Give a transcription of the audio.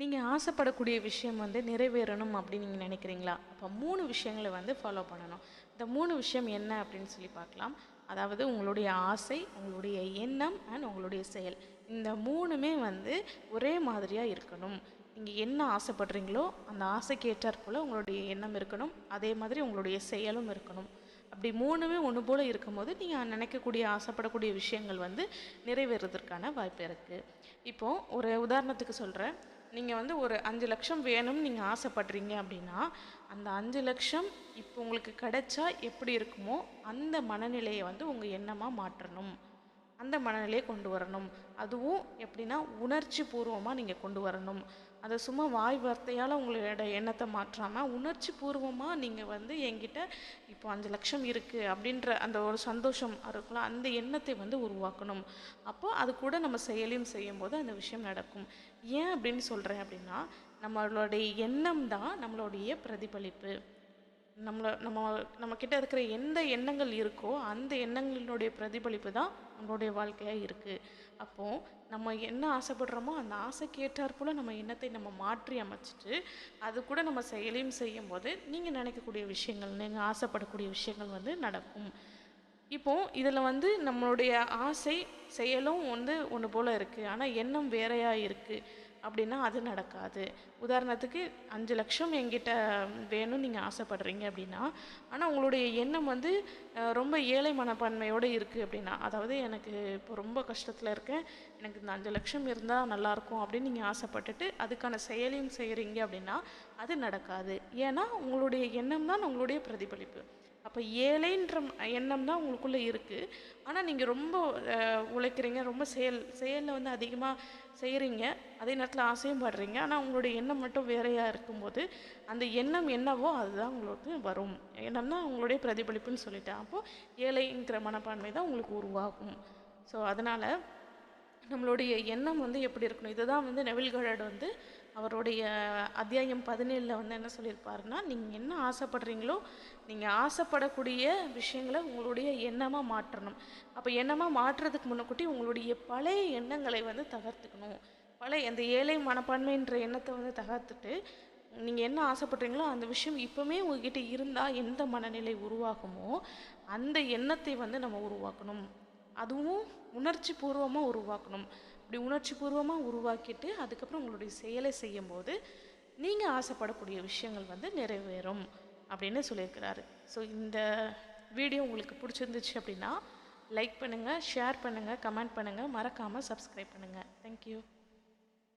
நீங்கள் ஆசைப்படக்கூடிய விஷயம் வந்து நிறைவேறணும் அப்படின்னு நீங்கள் நினைக்கிறீங்களா? அப்போ மூணு விஷயங்களை வந்து ஃபாலோ பண்ணணும். இந்த மூணு விஷயம் என்ன அப்படின்னு சொல்லி பார்க்கலாம். அதாவது உங்களுடைய ஆசை உங்களுடைய எண்ணம் அண்ட் உங்களுடைய செயல். இந்த மூணுமே வந்து ஒரே மாதிரியாக இருக்கணும். நீங்கள் என்ன ஆசைப்படுறீங்களோ அந்த ஆசைக்கு ஏற்றாற்போல் உங்களுடைய எண்ணம் இருக்கணும். அதே மாதிரி உங்களுடைய செயலும் இருக்கணும். அப்படி மூணுமே ஒன்று போல் இருக்கும்போது நீங்கள் நினைக்கக்கூடிய ஆசைப்படக்கூடிய விஷயங்கள் வந்து நிறைவேறதற்கான வாய்ப்பு இருக்குது இப்போது ஒரு உதாரணத்துக்கு சொல்கிறேன் நீங்கள் வந்து ஒரு அஞ்சு லட்சம் வேணும்னு நீங்கள் ஆசைப்படுறீங்க அப்படின்னா அந்த அஞ்சு லட்சம் இப்போ உங்களுக்கு கிடைச்சா எப்படி இருக்குமோ அந்த மனநிலையை வந்து உங்கள் எண்ணமாக மாற்றணும். அந்த மனநிலையை கொண்டு வரணும். அதுவும் எப்படின்னா உணர்ச்சி பூர்வமாக நீங்கள் கொண்டு வரணும். அதை சும்மா வாய் வார்த்தையால் உங்களோட எண்ணத்தை மாற்றாமல் உணர்ச்சி பூர்வமாக நீங்கள் வந்து என்கிட்ட இப்போ அஞ்சு லட்சம் இருக்குது அப்படின்ற அந்த ஒரு சந்தோஷம் இருக்குல்ல அந்த எண்ணத்தை வந்து உருவாக்கணும். அப்போது அது கூட நம்ம செயலையும் செய்யும்போது அந்த விஷயம் நடக்கும். ஏன் அப்படின்னு சொல்கிறேன் அப்படின்னா நம்மளுடைய எண்ணம் தான் நம்மளுடைய பிரதிபலிப்பு. நம்மளை நம்ம நம்மக்கிட்ட இருக்கிற எந்த எண்ணங்கள் இருக்கோ அந்த எண்ணங்களினுடைய பிரதிபலிப்பு தான் நம்மளுடைய வாழ்க்கையாக இருக்குது அப்போது நம்ம என்ன ஆசைப்படுறோமோ அந்த ஆசைக்கு ஏற்றாற்போல் நம்ம எண்ணத்தை நம்ம மாற்றி அமைச்சிட்டு அது கூட நம்ம செயலையும் செய்யும்போது நீங்கள் நினைக்கக்கூடிய விஷயங்கள் நீங்கள் ஆசைப்படக்கூடிய விஷயங்கள் வந்து நடக்கும். இப்போது இதில் வந்து நம்மளுடைய ஆசை செயலும் வந்து ஒன்று போல் இருக்குது ஆனால் எண்ணம் வேறையாக இருக்குது அப்படின்னா அது நடக்காது. உதாரணத்துக்கு அஞ்சு லட்சம் என்கிட்ட வேணும்னு நீங்கள் ஆசைப்படுறீங்க அப்படின்னா ஆனால் உங்களுடைய எண்ணம் வந்து ரொம்ப ஏழை மனப்பான்மையோடு இருக்குது அப்படின்னா அதாவது எனக்கு இப்போ ரொம்ப கஷ்டத்தில் இருக்கேன் எனக்கு இந்த அஞ்சு லட்சம் இருந்தால் நல்லாயிருக்கும் அப்படின்னு நீங்கள் ஆசைப்பட்டுட்டு அதுக்கான செயலையும் செய்கிறீங்க அப்படின்னா அது நடக்காது. ஏன்னா உங்களுடைய எண்ணம் தான் உங்களுடைய பிரதிபலிப்பு. அப்போ ஏழைன்ற எண்ணம் தான் உங்களுக்குள்ளே இருக்குது ஆனால் நீங்கள் ரொம்ப உழைக்கிறீங்க ரொம்ப செயல் செயலில் வந்து அதிகமாக செய்கிறீங்க அதே நேரத்தில் ஆசையும் படுறீங்க. ஆனால் உங்களுடைய எண்ணம் மட்டும் வேறையாக இருக்கும்போது அந்த எண்ணம் என்னவோ அதுதான் உங்களுக்கு வரும். எண்ணம் தான் உங்களுடைய பிரதிபலிப்புன்னு சொல்லிட்டேன். அப்போது ஏழைங்கிற மனப்பான்மை தான் உங்களுக்கு உருவாகும். ஸோ அதனால் நம்மளுடைய எண்ணம் வந்து எப்படி இருக்கணும்? இதுதான் வந்து நெவில் கழட் வந்து அவருடைய அத்தியாயம் பதினேழில் வந்து என்ன சொல்லியிருப்பாருன்னா நீங்கள் என்ன ஆசைப்படுறீங்களோ நீங்கள் ஆசைப்படக்கூடிய விஷயங்களை உங்களுடைய எண்ணமாக மாற்றணும். அப்போ எண்ணமாக மாற்றுறதுக்கு முன்னக்கூட்டி உங்களுடைய பழைய எண்ணங்களை வந்து தகர்த்துக்கணும். பழைய அந்த ஏழை மனப்பான்மைன்ற எண்ணத்தை வந்து தகர்த்துட்டு நீங்கள் என்ன ஆசைப்படுறீங்களோ அந்த விஷயம் இப்போவுமே உங்ககிட்ட இருந்தால் எந்த மனநிலை உருவாகுமோ அந்த எண்ணத்தை வந்து நம்ம உருவாக்கணும். அதுவும் உணர்ச்சி பூர்வமாக உருவாக்கணும். அப்படி உணர்ச்சி பூர்வமாக உருவாக்கிட்டு அதுக்கப்புறம் உங்களுடைய செயலை செய்யும்போது நீங்கள் ஆசைப்படக்கூடிய விஷயங்கள் வந்து நிறைவேறும் அப்படின்னு சொல்லியிருக்கிறாரு. ஸோ இந்த வீடியோ உங்களுக்கு பிடிச்சிருந்துச்சு அப்படின்னா லைக் பண்ணுங்கள் ஷேர் பண்ணுங்கள் கமெண்ட் பண்ணுங்கள் மறக்காமல் சப்ஸ்கிரைப் பண்ணுங்கள் தேங்க்யூ